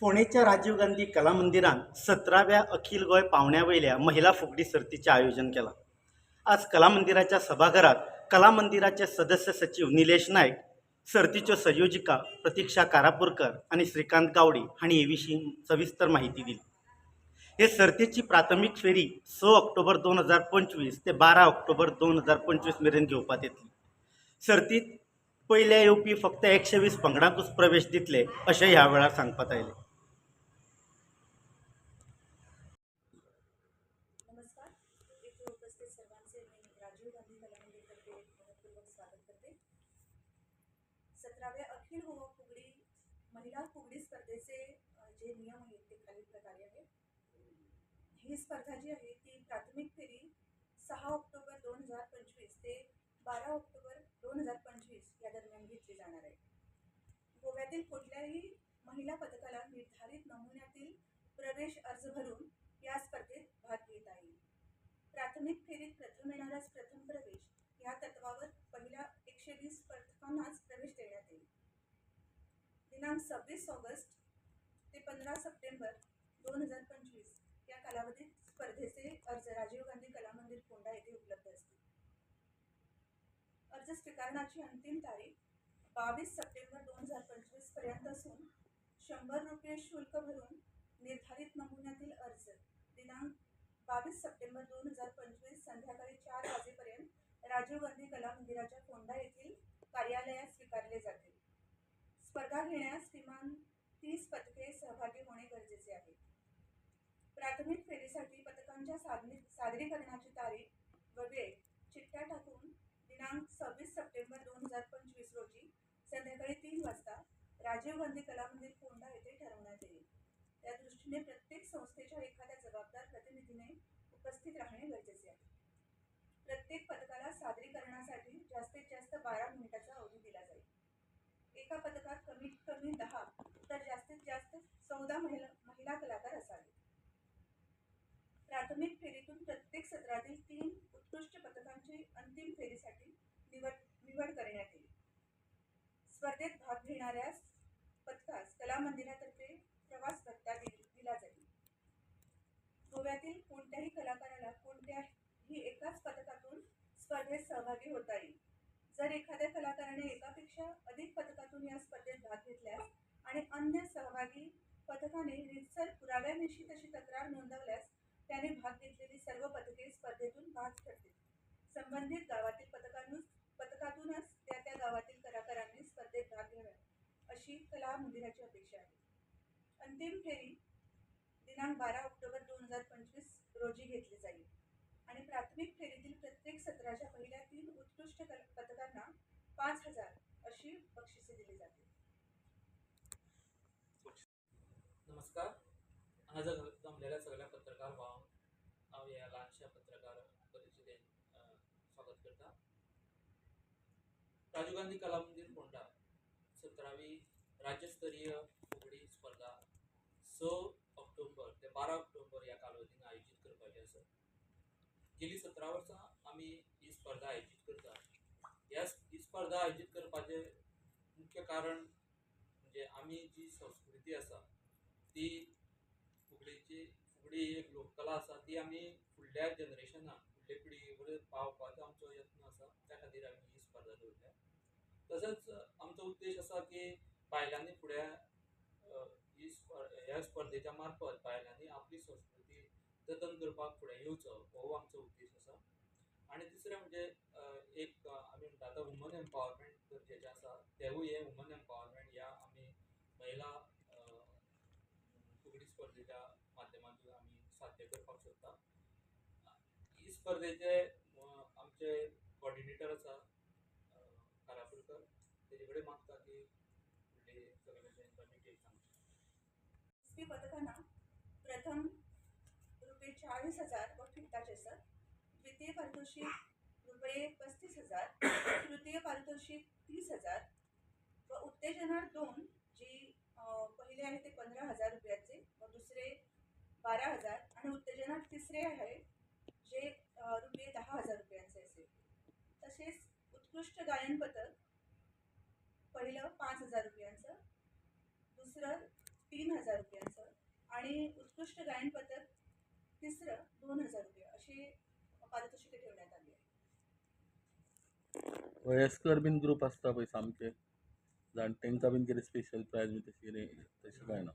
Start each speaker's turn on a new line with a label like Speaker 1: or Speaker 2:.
Speaker 1: फोणेच्या राजीव गांधी कला मंदिरात सतराव्या अखिल गोय पावण्यावयल्या महिला फुगडी सर्तीचे आयोजन केला. आज कला मंदिराच्या सभागृहात कला मंदिराचे सदस्य सचिव निलेश नाईक सर्तीच्यो संयोजिका प्रतीक्षा कारापूरकर आणि श्रीकांत गावडे हांणी हे विशीं सविस्तर माहिती दिली. हे सर्तीची प्राथमीक फेरी स ऑक्टोबर दोन हजार पंचवीस ते बारा ऑक्टोबर दोन हजार पंचवीस मेरेन घेवपात येतली. सर्तीत पयल्या येवपी फक्त एकशे वीस पंगडांकूच प्रवेश दितले अशें ह्या वेळार सांगपात आयलें.
Speaker 2: नमस्ते सर्वांचे मी राजीव गांधी कलामंदिरतर्फे मनपूर्वक स्वागत करते. सतराव्या अखिल गोवा फुगडी महिला फुगडी स्पर्धेचे जे नियम आहेत ते खालील प्रकारे आहेत. ही स्पर्धा जी आहे ती प्राथमिक फेरी सहा ऑक्टोबर दोन हजार पंचवीस ते बारा ऑक्टोबर दोन हजार पंचवीस या दरम्यान घेतली जाणार आहे. गोव्यातील कुठल्याही महिला पथकाला निर्धारित नमुन्यातील प्रवेश अर्ज भरून या स्पर्धेत भाग घेत आहे प्राथमिक फेरीत प्रथम येणाऱ्यास प्रथम प्रवेश या तत्वावर पहिल्या एकशे वीस पथकांनाच प्रवेश देण्यात येईल दिनांक सव्वीस ऑगस्ट ते पंधरा सप्टेंबर दोन हजार पंचवीस या कालावधीत स्पर्धेचे अर्ज राजीव गांधी कला मंदिर कोंडा येथे उपलब्ध असतील. अर्ज स्वीकारण्याची अंतिम तारीख बावीस सप्टेंबर दोन हजार पंचवीसपर्यंत असून शंभर रुपये शुल्क भरून निर्धारित नमुन्यातील अर्ज दिनांक बावीस सप्टेंबर दोन हजार पंचवीस संध्याकाळी चार वाजेपर्यंत राजीव गांधी कला मंदिराच्या कोंडा येथील कार्यालयात स्वीकारले जातील. स्पर्धा घेण्यास किमान तीस पथके सहभागी होणे गरजेचे आहे. प्राथमिक फेरीसाठी पथकांच्या सादनी सादरीकरणाची तारीख व वेळ चिठ्ठ्या टाकून दिनांक सव्वीस सप्टेंबर दोन हजार पंचवीस रोजी संध्याकाळी तीन वाजता राजीव गांधी कला मंदिर फोंडा येथे ठरवण्यात येईल. त्या दृष्टीने प्रत्येक संस्थेच्या एखाद्या जबाबदार प्रतिनिधीने उपस्थित राहणे गरजेचे आहे. प्रत्येक पथकाला सादरीकरणासाठी जास्तीत जास्त बारा मिनिटाचा एका पथकात कमीत कमी दहा तर जास्तीत जास्त चौदा महिला महिला कलाकार असावे. प्राथमिक फेरीतून प्रत्येक सत्रातील तीन उत्कृष्ट पथकांची अंतिम फेरीसाठी निवड निवड करण्यात येईल. स्पर्धेत भाग घेणाऱ्या पथकास कला मंदिरातर्फे प्रवास भत्ता दिला जाईल. गोव्यातील कोणत्याही कलाकाराला कोणत्याही एकाच पथकातून स्पर्धेत सहभागी होता येईल. जर एखाद्या कलाकाराने एकापेक्षा अधिक पथकातून या स्पर्धेत भाग घेतल्यास आणि अन्य सहभागी पथकाने रितसर पुराव्यानिशी तशी तक्रार नोंदवल्यास त्याने भाग घेतलेली सर्व पथके स्पर्धेतून भाग ठरतील. संबंधित गावातील पथकांनुस पथकातूनच त्या त्या गावातील कलाकारांनी स्पर्धेत भाग घ्यावा अशी कला मंदिराची अपेक्षा आहे. अंतिम फेरी दिनांक बारा ऑक्टोबर दोन हजार पंचवीस रोजी घेतली जाईल आणि प्राथमिक फेरीतील प्रत्येक सत्राच्या पहिल्या तीन उत्कृष्ट कल पथकांना पाच हजार अशी बक्षिसे दिली जातील
Speaker 3: नमस्कार हांगा जमलेल्या सगळ्या पत्रकार भावांक हांव ह्या ल्हानशा पत्रकार परिशदेन स्वागत करता राजीव गांधी कला मंदिर फोंडा सतरावी राज्यस्तरीय फुगडी स्पर्धा स ऑक्टोबर ते बारा ऑक्टोबर ह्या कालावधीन आयोजीत करपाची आसा गेली सतरा वर्सां आमी ही स्पर्धा आयोजीत करता ह्या ही स्पर्धा आयोजीत करपाचें मुख्य कारण म्हणजे आमी जी संस्कृती आसा ती ही एक लोककला आसा ती आमी फुडल्या जनरेशनाक फुडले पिळगे पावपाचो आमचो यत्न आसा त्या खातीर आमी ही स्पर्धा दवरल्या तसोच आमचो उद्देश आसा की बायलांनी फुडें ही ह्या स्पर्धेच्या मार्फत बायलांनी आपली संस्कृती जतन करपाक फुडें येवचो हो आमचो उद्देश आसा आनी दुसरें म्हणजे एक आमी म्हणटा आतां वुमन एम्पावरमेंट गरजेचें आसा तेवूय हे वुमन एम्पावरमेंट ह्या आमी महिला स्पर्धेच्या माध्यमातून आमी साध्य करपाक सोदता ही स्पर्धेचे आमचे कॉर्डिनेटर आसा अ, कारापुरकर तेजे कडेन मागता की फुडले सगळे कमिटी सांगचे
Speaker 2: पथकांना प्रथम रुपये चाळीस हजार व फिरताचे सर द्वितीय पारितोषिक रुपये पस्तीस हजार तृतीय पारितोषिक तीस हजार व उत्तेजनार दोन जी पहिले आहे ते पंधरा हजार रुपयाचे व दुसरे बारा हजार आणि उत्तेजनात तिसरे आहे जे रुपये दहा हजार रुपयांचे असेल. तसेच उत्कृष्ट गायन पथक पहिलं पाच हजार रुपयांचं दुसरं तीन हजार रुपयांचं आणि उत्कृष्ट गायन पथक तिसरं दोन हजार रुपये असे पारितोषिके ठेवण्यात आली आहे.
Speaker 4: वयस्कर बिन ग्रुप असता पैसा आमचे. जाणट्यांक बीन कितें स्पेशल प्रायज बी तशें कितें तशें कांय ना